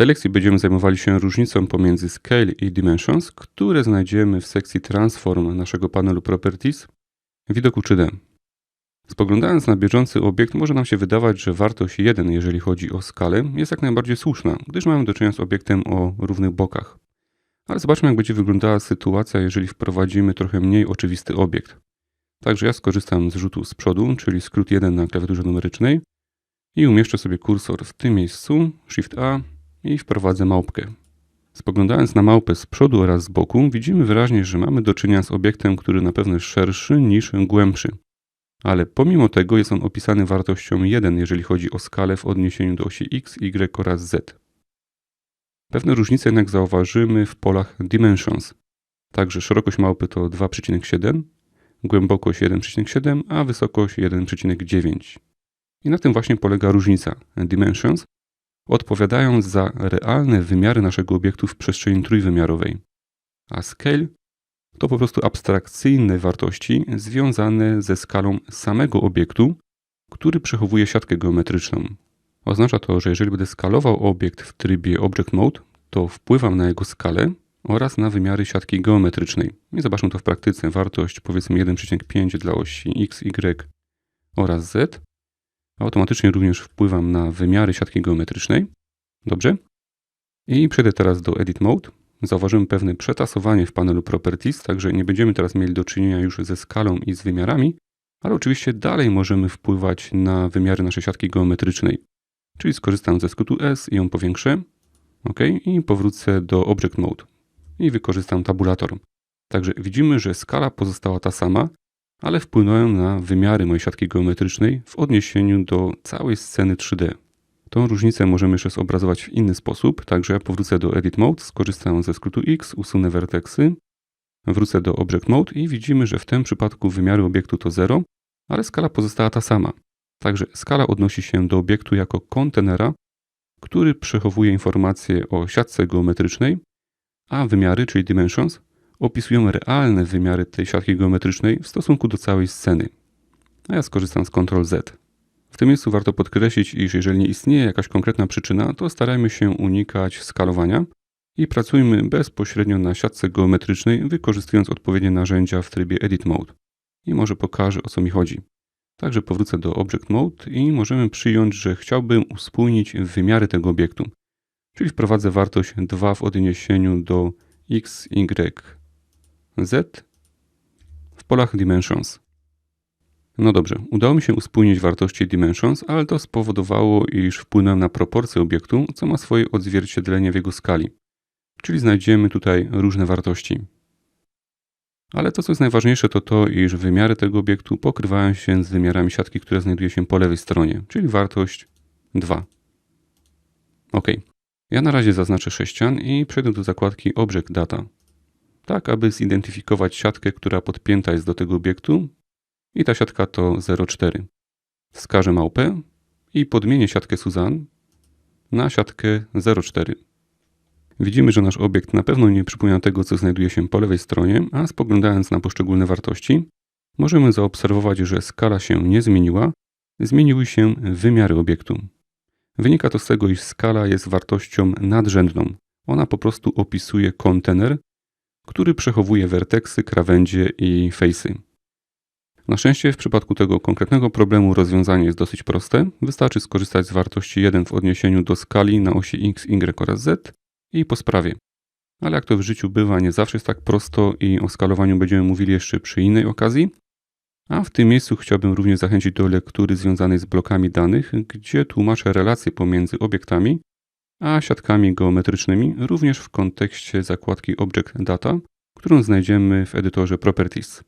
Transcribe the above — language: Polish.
tej lekcji będziemy zajmowali się różnicą pomiędzy Scale i Dimensions, które znajdziemy w sekcji Transform naszego panelu Properties widoku 3D. Spoglądając na bieżący obiekt, może nam się wydawać, że wartość 1, jeżeli chodzi o skalę, jest jak najbardziej słuszna, gdyż mamy do czynienia z obiektem o równych bokach. Ale zobaczmy, jak będzie wyglądała sytuacja, jeżeli wprowadzimy trochę mniej oczywisty obiekt. Także ja skorzystam z rzutu z przodu, czyli skrót 1 na klawiaturze numerycznej i umieszczę sobie kursor w tym miejscu, Shift A i wprowadzę małpkę. Spoglądając na małpę z przodu oraz z boku, widzimy wyraźnie, że mamy do czynienia z obiektem, który na pewno jest szerszy niż głębszy. Ale pomimo tego jest on opisany wartością 1, jeżeli chodzi o skalę w odniesieniu do osi x, y oraz z. Pewne różnice jednak zauważymy w polach Dimensions. Także szerokość małpy to 2,7, głębokość 1,7, a wysokość 1,9. I na tym właśnie polega różnica. Dimensions odpowiadają za realne wymiary naszego obiektu w przestrzeni trójwymiarowej, a scale to po prostu abstrakcyjne wartości związane ze skalą samego obiektu, który przechowuje siatkę geometryczną. Oznacza to, że jeżeli będę skalował obiekt w trybie Object Mode, to wpływam na jego skalę oraz na wymiary siatki geometrycznej. I zobaczmy to w praktyce. Wartość powiedzmy 1,5 dla osi x, y oraz z. Automatycznie również wpływam na wymiary siatki geometrycznej. Dobrze? I przejdę teraz do Edit Mode. Zauważymy pewne przetasowanie w panelu Properties, także nie będziemy teraz mieli do czynienia już ze skalą i z wymiarami, ale oczywiście dalej możemy wpływać na wymiary naszej siatki geometrycznej. Czyli skorzystam ze skrótu S i ją powiększę. OK, i powrócę do Object Mode i wykorzystam tabulator. Także widzimy, że skala pozostała ta sama, ale wpłynąłem na wymiary mojej siatki geometrycznej w odniesieniu do całej sceny 3D. Tą różnicę możemy jeszcze zobrazować w inny sposób, także ja powrócę do Edit Mode, skorzystam ze skrótu X, usunę werteksy, wrócę do Object Mode i widzimy, że w tym przypadku wymiary obiektu to 0, ale skala pozostała ta sama. Także skala odnosi się do obiektu jako kontenera, który przechowuje informacje o siatce geometrycznej, a wymiary, czyli dimensions, opisują realne wymiary tej siatki geometrycznej w stosunku do całej sceny. A ja skorzystam z Ctrl Z. W tym miejscu warto podkreślić, iż jeżeli nie istnieje jakaś konkretna przyczyna, to starajmy się unikać skalowania i pracujmy bezpośrednio na siatce geometrycznej, wykorzystując odpowiednie narzędzia w trybie Edit Mode. I może pokażę o co mi chodzi. Także powrócę do Object Mode i możemy przyjąć, że chciałbym uspójnić wymiary tego obiektu. Czyli wprowadzę wartość 2 w odniesieniu do x, y, z w polach Dimensions. No dobrze, udało mi się uspójnić wartości Dimensions, ale to spowodowało, iż wpłynąłem na proporcje obiektu, co ma swoje odzwierciedlenie w jego skali. Czyli znajdziemy tutaj różne wartości. Ale to, co jest najważniejsze, to to, iż wymiary tego obiektu pokrywają się z wymiarami siatki, która znajduje się po lewej stronie, czyli wartość 2. OK. Ja na razie zaznaczę sześcian i przejdę do zakładki Object Data. Tak, aby zidentyfikować siatkę, która podpięta jest do tego obiektu. I ta siatka to 0,4. Wskażę małpę i podmienię siatkę Suzanne na siatkę 0,4. Widzimy, że nasz obiekt na pewno nie przypomina tego, co znajduje się po lewej stronie, a spoglądając na poszczególne wartości, możemy zaobserwować, że skala się nie zmieniła, zmieniły się wymiary obiektu. Wynika to z tego, iż skala jest wartością nadrzędną. Ona po prostu opisuje kontener, który przechowuje werteksy, krawędzie i fejsy. Na szczęście w przypadku tego konkretnego problemu rozwiązanie jest dosyć proste. Wystarczy skorzystać z wartości 1 w odniesieniu do skali na osi x, y oraz z i po sprawie. Ale jak to w życiu bywa, nie zawsze jest tak prosto i o skalowaniu będziemy mówili jeszcze przy innej okazji. A w tym miejscu chciałbym również zachęcić do lektury związanej z blokami danych, gdzie tłumaczę relacje pomiędzy obiektami a siatkami geometrycznymi, również w kontekście zakładki Object Data, którą znajdziemy w edytorze Properties.